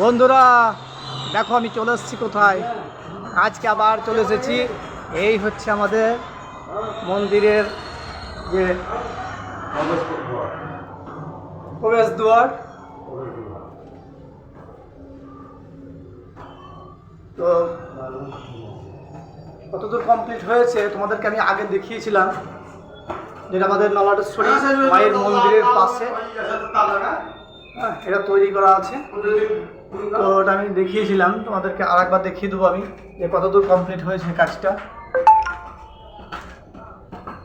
বন্ধুরা দেখো আমি চলে এসেছি কোথায়? আজকে আবার চলে এসেছি। এই হচ্ছে আমাদের মন্দিরের যে প্রবেশ দুয়ার তো কতদূর কমপ্লিট হয়েছে তোমাদেরকে আমি আগে দেখিয়েছিলাম। যেটা আমাদের নলাটেশ্বরী মায়ের মন্দিরের পাশে। হ্যাঁ, এটা তৈরি করা আছে। তো ওটা আমি দেখিয়েছিলাম তোমাদেরকে আর একবার দেখিয়ে দেবো আমি যে কতদূর কমপ্লিট হয়েছে কাজটা।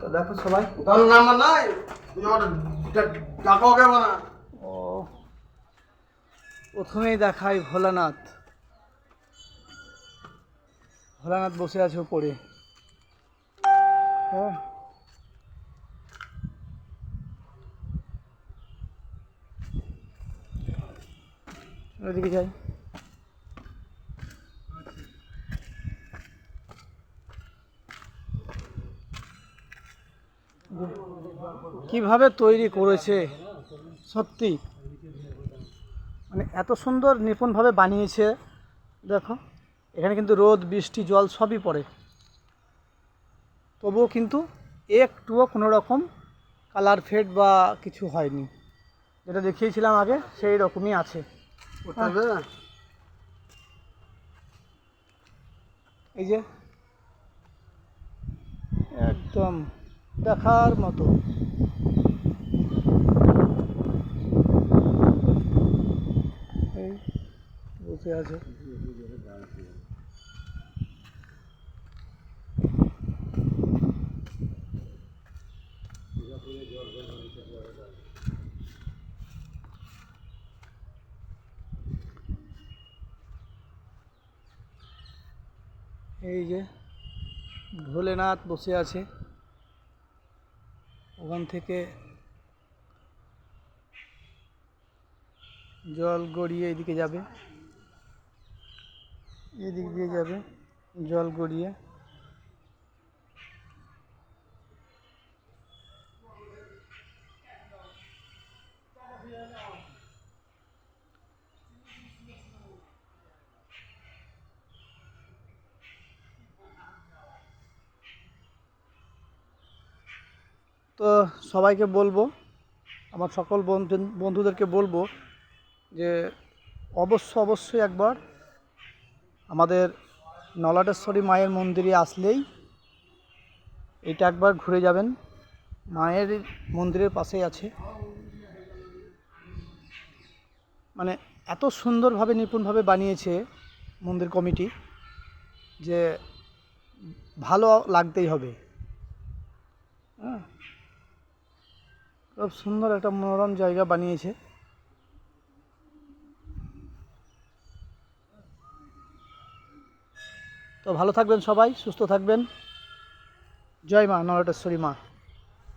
তো দেখো সবাই। ও। প্রথমেই দেখাই ভোলানাথ। ভোলানাথ বসে আছে উপরে। হ্যাঁ। ওদিকে যাই। কীভাবে তৈরি করেছে? সত্যি। মানে এত সুন্দর নিপুণভাবে বানিয়েছে। দেখো, এখানে কিন্তু রোদ, বৃষ্টি, জল সবই পড়ে। তবুও কিন্তু একটুও কোনো রকম কালার ফেড বা কিছু হয়নি। যেটা দেখিয়েছিলাম আগে, সেই রকমই আছে। এই যে। একদম দেখার মতো। এই বসে আছে। এই যে ভোলেনাথ বসে আছে। ওখান থেকে জল গড়িয়ে এদিকে যাবে। এদিক দিয়ে যাবে, জল গড়িয়ে। তো সবাইকে বলব, আমার সকল বন্ধু, বন্ধুদেরকে বলব যে অবশ্য, অবশ্যই একবার আমাদের নলাটেশ্বরী মায়ের মন্দিরে আসলেই এটা একবার ঘুরে যাবেন। মায়ের মন্দিরের পাশেই আছে। মানে এত সুন্দরভাবে, নিপুণভাবে বানিয়েছে মন্দির কমিটি যে ভালো লাগতেই হবে। হ্যাঁ। খুব সুন্দর একটা মনোরম জায়গা বানিয়েছে। তো ভালো থাকবেন সবাই, সুস্থ থাকবেন। জয় মা নরটেশ্বরী মা।